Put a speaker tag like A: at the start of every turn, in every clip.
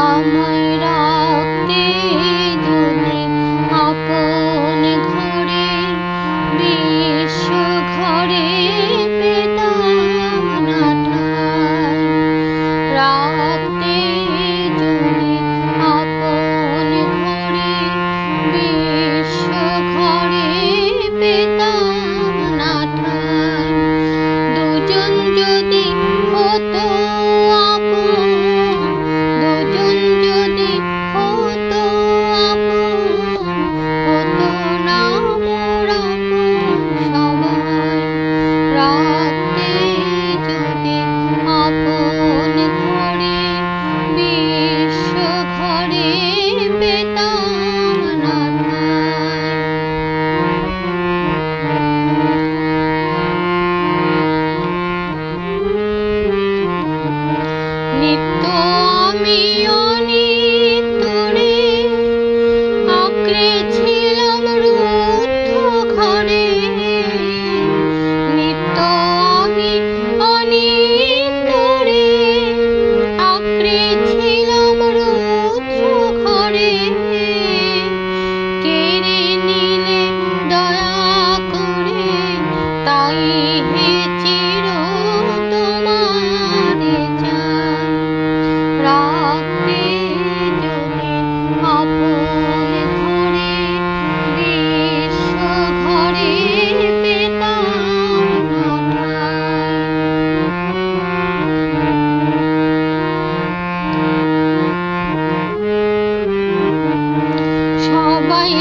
A: আমায় রাখতে তুমি আপন ঘরে বিশ্ব ঘরে পেতাম না রাখতে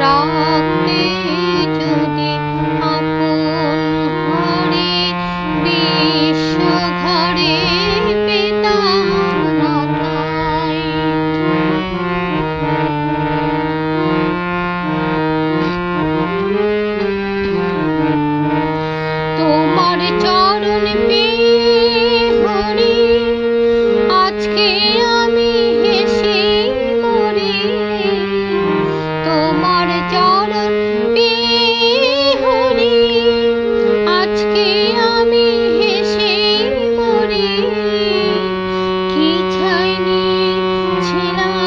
A: রাতে যদি আপন ঘরে বিশ্ব ঘরে পেতাম তোমার চরণ পে 起来！